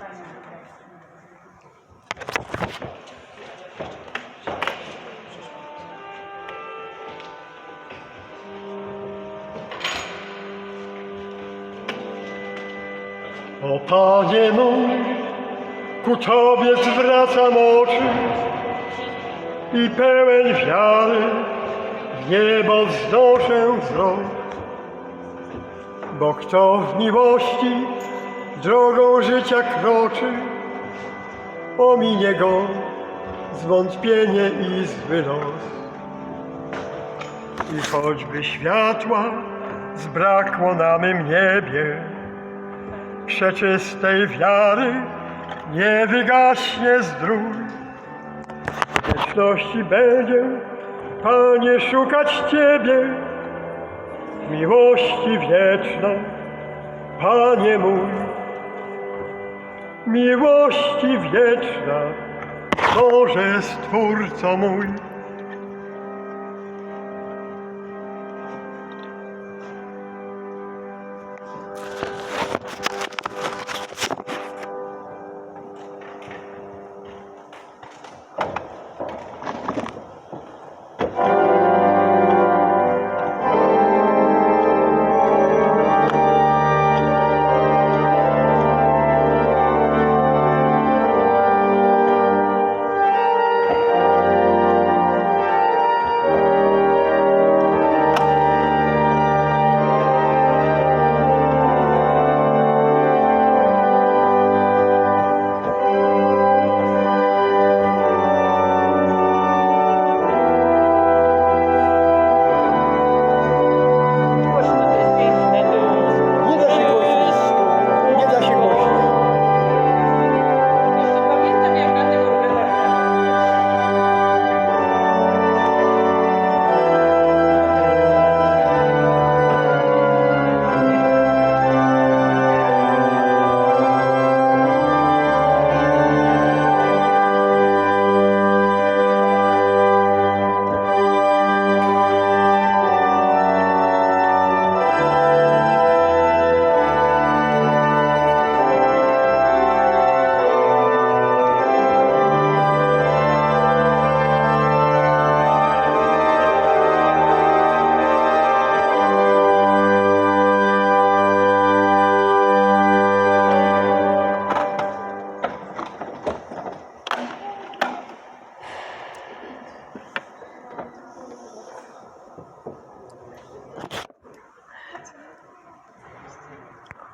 O Panie mój, ku Tobie zwracam oczy i pełen wiary w niebo wznoszę wzrok. Bo kto w miłości drogą życia kroczy, ominie go zwątpienie i zły los. I choćby światła zbrakło na mym niebie, przeczystej wiary nie wygaśnie zdrój. Wieczności będzie, Panie, szukać Ciebie, miłości wieczna, Panie mój. Miłości wieczna, Boże Stwórco mój.